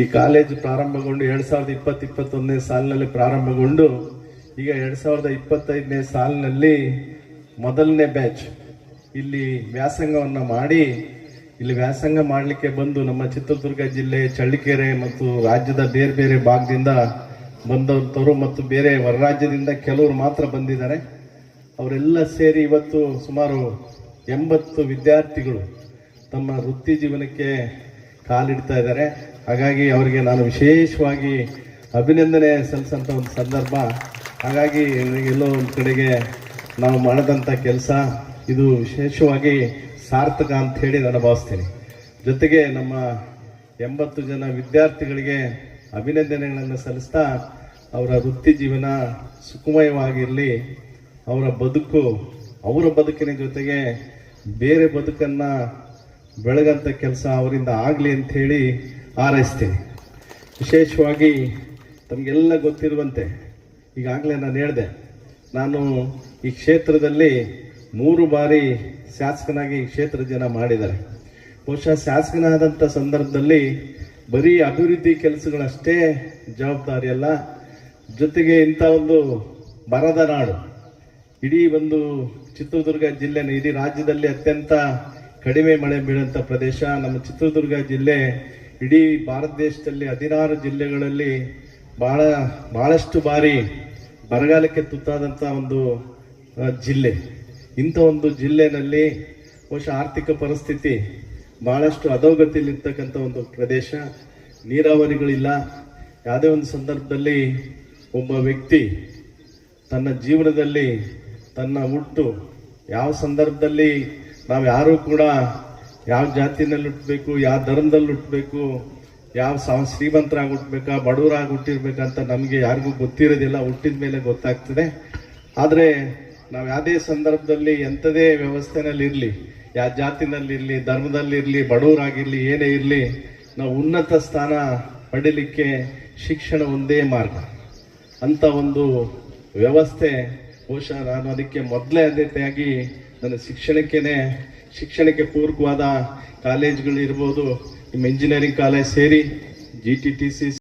ಈ ಕಾಲೇಜು ಪ್ರಾರಂಭಗೊಂಡು ಎರಡ್ ಸಾವಿರದ ಇಪ್ಪತ್ತು ಇಪ್ಪತ್ತೊಂದನೇ ಸಾಲಿನಲ್ಲಿ ಪ್ರಾರಂಭಗೊಂಡು ಈಗ ಎರಡ್ ಸಾವಿರದ ಇಪ್ಪತ್ತೈದನೇ ಸಾಲಿನಲ್ಲಿ ಮೊದಲನೇ ಬ್ಯಾಚ್. ಇಲ್ಲಿ ವ್ಯಾಸಂಗವನ್ನ ಮಾಡಿ, ಇಲ್ಲಿ ವ್ಯಾಸಂಗ ಮಾಡಲಿಕ್ಕೆ ಬಂದು ನಮ್ಮ ಚಿತ್ರದುರ್ಗ ಜಿಲ್ಲೆ ಚಳ್ಳಕೆರೆ ಮತ್ತು ರಾಜ್ಯದ ಬೇರೆ ಬೇರೆ ಭಾಗದಿಂದ ಬಂದವರು ಮತ್ತು ಬೇರೆ ಹೊರರಾಜ್ಯದಿಂದ ಕೆಲವರು ಮಾತ್ರ ಬಂದಿದ್ದಾರೆ. ಅವರೆಲ್ಲ ಸೇರಿ ಇವತ್ತು ಸುಮಾರು ಎಂಬತ್ತು ವಿದ್ಯಾರ್ಥಿಗಳು ತಮ್ಮ ವೃತ್ತಿ ಜೀವನಕ್ಕೆ ಕಾಲಿಡ್ತಾ ಇದ್ದಾರೆ. ಹಾಗಾಗಿ ಅವರಿಗೆ ನಾನು ವಿಶೇಷವಾಗಿ ಅಭಿನಂದನೆ ಸಲ್ಲಿಸಂತ ಒಂದು ಸಂದರ್ಭ. ಹಾಗಾಗಿ ಎಲ್ಲೋ ಒಂದು ಕಡೆಗೆ ನಾವು ಮಾಡಿದಂಥ ಕೆಲಸ ಇದು ವಿಶೇಷವಾಗಿ ಸಾರ್ಥಕ ಅಂತ ಹೇಳಿ ನಾನು ಭಾವಿಸ್ತೀನಿ. ಜೊತೆಗೆ ನಮ್ಮ ಎಂಬತ್ತು ಜನ ವಿದ್ಯಾರ್ಥಿಗಳಿಗೆ ಅಭಿನಂದನೆಗಳನ್ನು ಸಲ್ಲಿಸ್ತಾ ಅವರ ವೃತ್ತಿ ಜೀವನ ಸುಖಮಯವಾಗಿರಲಿ, ಅವರ ಬದುಕು, ಅವರ ಬದುಕಿನ ಜೊತೆಗೆ ಬೇರೆ ಬದುಕನ್ನು ಬೆಳಗಂತ ಕೆಲಸ ಅವರಿಂದ ಆಗಲಿ ಅಂತ ಹೇಳಿ ಹಾರೈಸ್ತೀನಿ. ವಿಶೇಷವಾಗಿ ತಮಗೆಲ್ಲ ಗೊತ್ತಿರುವಂತೆ, ಈಗಾಗಲೇ ನಾನು ಹೇಳಿದೆ, ನಾನು ಈ ಕ್ಷೇತ್ರದಲ್ಲಿ ಮೂರು ಬಾರಿ ಶಾಸಕನಾಗಿ ಈ ಕ್ಷೇತ್ರ ಜನ ಮಾಡಿದ್ದಾರೆ. ಬಹುಶಃ ಶಾಸಕನಾದಂಥ ಸಂದರ್ಭದಲ್ಲಿ ಬರೀ ಅಭಿವೃದ್ಧಿ ಕೆಲಸಗಳಷ್ಟೇ ಜವಾಬ್ದಾರಿ ಅಲ್ಲ, ಜೊತೆಗೆ ಇಂಥ ಒಂದು ಬರದ ನಾಡು. ಇಡೀ ಒಂದು ಚಿತ್ರದುರ್ಗ ಜಿಲ್ಲೆನ, ಇಡೀ ರಾಜ್ಯದಲ್ಲಿ ಅತ್ಯಂತ ಕಡಿಮೆ ಮಳೆ ಬೀಳುವಂಥ ಪ್ರದೇಶ, ನಮ್ಮ ಚಿತ್ರದುರ್ಗ ಜಿಲ್ಲೆ ಇಡೀ ಭಾರತ ದೇಶದಲ್ಲಿ ಹದಿನಾರು ಜಿಲ್ಲೆಗಳಲ್ಲಿ ಬಹಳ, ಬಹಳಷ್ಟು ಬಾರಿ ಬರಗಾಲಕ್ಕೆ ತುತ್ತಾದಂಥ ಒಂದು ಜಿಲ್ಲೆ. ಇಂಥ ಒಂದು ಜಿಲ್ಲೆನಲ್ಲಿ ಬಹುಶಃ ಆರ್ಥಿಕ ಪರಿಸ್ಥಿತಿ ಭಾಳಷ್ಟು ಅಧೋಗತಿಯಲ್ಲಿರ್ತಕ್ಕಂಥ ಒಂದು ಪ್ರದೇಶ. ನೀರಾವರಿಗಳಿಲ್ಲ. ಯಾವುದೇ ಒಂದು ಸಂದರ್ಭದಲ್ಲಿ ಒಬ್ಬ ವ್ಯಕ್ತಿ ತನ್ನ ಜೀವನದಲ್ಲಿ ತನ್ನ ಹುಟ್ಟು ಯಾವ ಸಂದರ್ಭದಲ್ಲಿ ನಾವು ಯಾರೂ ಕೂಡ ಯಾವ ಜಾತಿನಲ್ಲಿ ಹುಟ್ಟಬೇಕು ಯಾವ ಧರ್ಮದಲ್ಲಿ ಹುಟ್ಟಬೇಕು ಯಾವ ಶ್ರೀಮಂತರಾಗಿ ಹುಟ್ಟಬೇಕಾ ಬಡವರಾಗಿ ಹುಟ್ಟಿರ್ಬೇಕಂತ ನಮಗೆ ಯಾರಿಗೂ ಗೊತ್ತಿರೋದಿಲ್ಲ, ಹುಟ್ಟಿದ ಮೇಲೆ ಗೊತ್ತಾಗ್ತದೆ. ಆದರೆ ನಾವು ಯಾವುದೇ ಸಂದರ್ಭದಲ್ಲಿ ಎಂಥದೇ ವ್ಯವಸ್ಥೆನಲ್ಲಿ ಇರಲಿ, ಯಾವ ಜಾತಿನಲ್ಲಿರಲಿ ಧರ್ಮದಲ್ಲಿರಲಿ ಬಡವರಾಗಿರಲಿ ಏನೇ ಇರಲಿ, ನಾವು ಉನ್ನತ ಸ್ಥಾನ ಪಡೀಲಿಕ್ಕೆ ಶಿಕ್ಷಣ ಒಂದೇ ಮಾರ್ಗ. ಅಂತ ಒಂದು ವ್ಯವಸ್ಥೆ ಬಹುಶಃ ನಾನು ಅದಕ್ಕೆ ಮೊದಲೇ ಆದ್ಯತೆಯಾಗಿ ನನ್ನ ಶಿಕ್ಷಣಕ್ಕೇನೆ ಶಿಕ್ಷಣಕ್ಕೆ ಪೂರಕವಾದ ಕಾಲೇಜ್ಗಳು ಇರ್ಬೋದು ನಿಮ್ಮ ಇಂಜಿನಿಯರಿಂಗ್ ಕಾಲೇಜ್ ಸೇರಿ ಜಿ ಟಿ ಟಿ ಸಿ